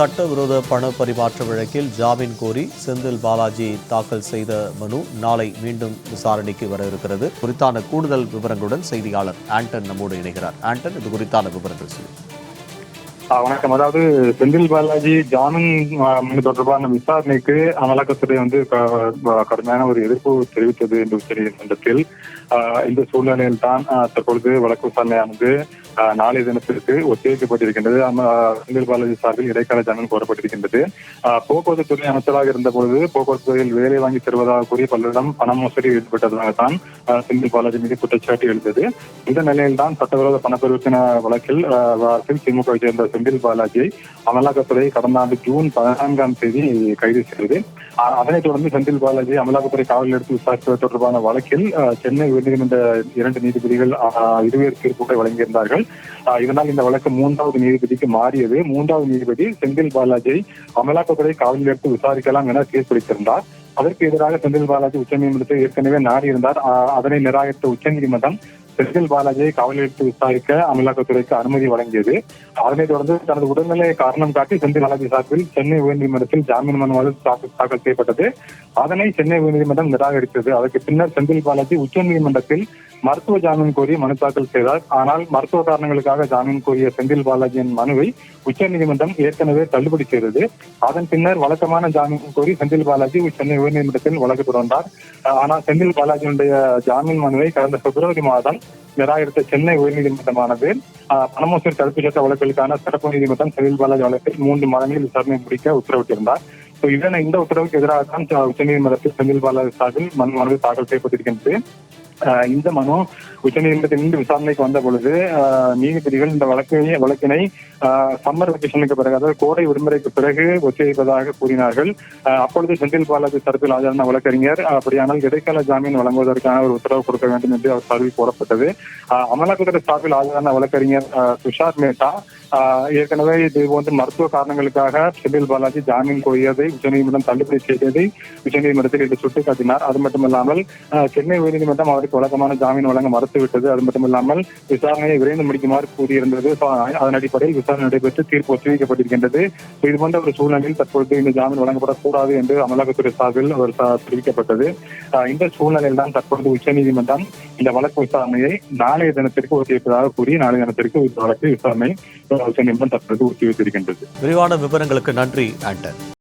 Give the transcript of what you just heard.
சட்டவிரோத பண பரிமாற்ற வழக்கில் ஜாமீன் கோரி செந்தில் பாலாஜி தாக்கல் செய்த மனு நாளை மீண்டும் விசாரணைக்கு வர இருக்கிறது. குறித்தான கூடுதல் விவரங்களுடன் செய்தியாளர் ஆண்டன் நம்மோடு இணைகிறார். ஆண்டன் இது குறித்தான விவரங்கள் சொல்லி வணக்கம். அதாவது செந்தில் பாலாஜி ஜாமீன் தொடர்பான விசாரணைக்கு அமலாக்கத்துறை வந்து கடுமையான ஒரு எதிர்ப்பு தெரிவித்தது என்று உச்ச நீதிமன்றத்தில் இந்த சூழ்நிலையில் தான் தற்பொழுது வழக்கு விசாரணையானது நாளைய தினத்திற்கு ஒத்திவைக்கப்பட்டிருக்கின்றது. செந்தில் பாலாஜி சார்பில் இடைக்கால ஜாமீன் கோரப்பட்டிருக்கின்றது. போக்குவரத்து துறை அமைச்சராக இருந்த பொழுது போக்குவரத்து துறையில் வேலை வாங்கி தருவதாக கூறி பலரிடம் பண மோசடி ஈடுபட்டதாக தான் செந்தில் பாலாஜி மீது குற்றச்சாட்டு எழுந்தது. இந்த நிலையில் தான் சட்டவிரோத பணப்பரிவர்த்தன வழக்கில் வழக்கில் திமுகவை சேர்ந்த செந்தில் பாலாஜியை அமலாக்கத்துறை கடந்த ஆண்டு ஜூன் பதினான்காம் தேதி கைது செய்தது. அதனைத் தொடர்ந்து செந்தில் பாலாஜி அமலாக்கத்துறை காவலில் எடுத்து விசாரித்தது தொடர்பான வழக்கில் சென்னை உயர்நீதிமன்ற இரண்டு நீதிபதிகள் இருவேறு தீர்ப்புகளை வழங்கியிருந்தார்கள். இதனால் இந்த வழக்கு மூன்றாவது நீதிபதிக்கு மாறியது. மூன்றாவது நீதிபதி செந்தில் பாலாஜியை அமலாக்கத்துறை காவலில் எடுத்து விசாரிக்கலாம் என தீர்ப்பளித்திருந்தார். அதற்கு எதிராக செந்தில் பாலாஜி உச்சநீதிமன்றத்தை ஏற்கனவே நாடியிருந்தார். அதனை நிராகரித்த உச்சநீதிமன்றம் செந்தில் பாலாஜியை காவலில் எடுத்து விசாரிக்க அமலாக்கத்துறைக்கு அனுமதி வழங்கியது. அதனைத் தொடர்ந்து தனது உடல்நிலையை காரணம் காட்டி செந்தில் பாலாஜி சார்பில் சென்னை உயர்நீதிமன்றத்தில் ஜாமீன் மனு தாக்கல் தாக்கல் செய்யப்பட்டது. அதனை சென்னை உயர்நீதிமன்றம் நிராகரித்தது. அதற்கு பின்னர் செந்தில் பாலாஜி உச்சநீதிமன்றத்தில் மருத்துவ ஜாமீன் கோரி மனு தாக்கல் செய்தார். ஆனால் மருத்துவ காரணங்களுக்காக ஜாமீன் கோரிய செந்தில் பாலாஜியின் மனுவை உச்சநீதிமன்றம் ஏற்கனவே தள்ளுபடி செய்தது. அதன் பின்னர் வழக்கமான ஜாமீன் கோரி செந்தில் பாலாஜி சென்னை உயர்நீதிமன்றத்தில் வழக்கு தொடர்ந்தார். ஆனால் செந்தில் பாலாஜியினுடைய ஜாமீன் மனுவை கடந்த பிப்ரவரி மாதம் நிராகரித்த சென்னை உயர்நீதிமன்றமானது ஆஹ், பணமோசடி தடுப்பு சட்ட வழக்குகளுக்கான சிறப்பு நீதிமன்றம் செந்தில் பாலாஜி வழக்கில் மூன்று மாதங்களில் விசாரணை முடிக்க உத்தரவிட்டிருந்தார். So, இதனை இந்த உத்தரவுக்கு எதிராக தான் உச்சநீதிமன்றத்தில் செந்தில் பாலாஜி சார்பில் மனு மனு தாக்கல் செய்யப்பட்டிருக்கின்றது. இந்த மனு உச்சநீதிமன்றத்தில் இருந்து விசாரணைக்கு வந்த பொழுது நீதிபதிகள் இந்த வழக்கினை வழக்கினை சம்மர் வெக்கேஷனுக்கு பிறகு அதாவது கோடை விடுமுறைக்கு பிறகு ஒத்திவைப்பதாக கூறினார்கள். அப்பொழுது செந்தில் பாலாஜி தரப்பில் ஆஜரான வழக்கறிஞர் அப்படியானால் இடைக்கால ஜாமீன் வழங்குவதற்கான ஒரு உத்தரவு கொடுக்க வேண்டும் என்று அவர் சார்பில் கூறப்பட்டது அமலாக்கத்துறை சார்பில் ஆஜரான வழக்கறிஞர் துஷார் மேட்டா ஏற்கனவே இது வந்து மருத்துவ காரணங்களுக்காக செந்தில் பாலாஜி ஜாமீன் கோரியதை உச்சநீதிமன்றம் தள்ளுபடி செய்ததை உச்சநீதிமன்றத்தில் இன்று சுட்டிக்காட்டினார். அது மட்டுமல்லாமல் சென்னை உயர்நீதிமன்றம் அவருக்கு வழக்கமான ஜாமீன் வழங்க மறுத்துவிட்டது. அது மட்டுமில்லாமல் விசாரணையை விரைந்து முடிக்குமாறு கூறியிருந்தது. அதன் அடிப்படையில் விசாரணை நடைபெற்று தீர்ப்பு ஒத்திவைக்கப்பட்டிருக்கின்றது. இது போன்ற ஒரு சூழ்நிலையில் தற்பொழுது இந்த ஜாமீன் வழங்கப்படக்கூடாது என்று அமலாக்கத்துறை சார்பில் அவர் தெரிவிக்கப்பட்டது. ஆஹ், இந்த சூழ்நிலையில் தான் தற்பொழுது உச்சநீதிமன்றம் இந்த வழக்கு விசாரணையை நாளைய தினத்திற்கு ஒத்திவைப்பதாக கூறி நாளைய தினத்திற்கு இந்த வழக்கு விசாரணை உச்சநீதிமன்றம் தற்பொழுது ஒத்திவைத்திருக்கின்றது விரிவான விவரங்களுக்கு நன்றி ஆண்டன்.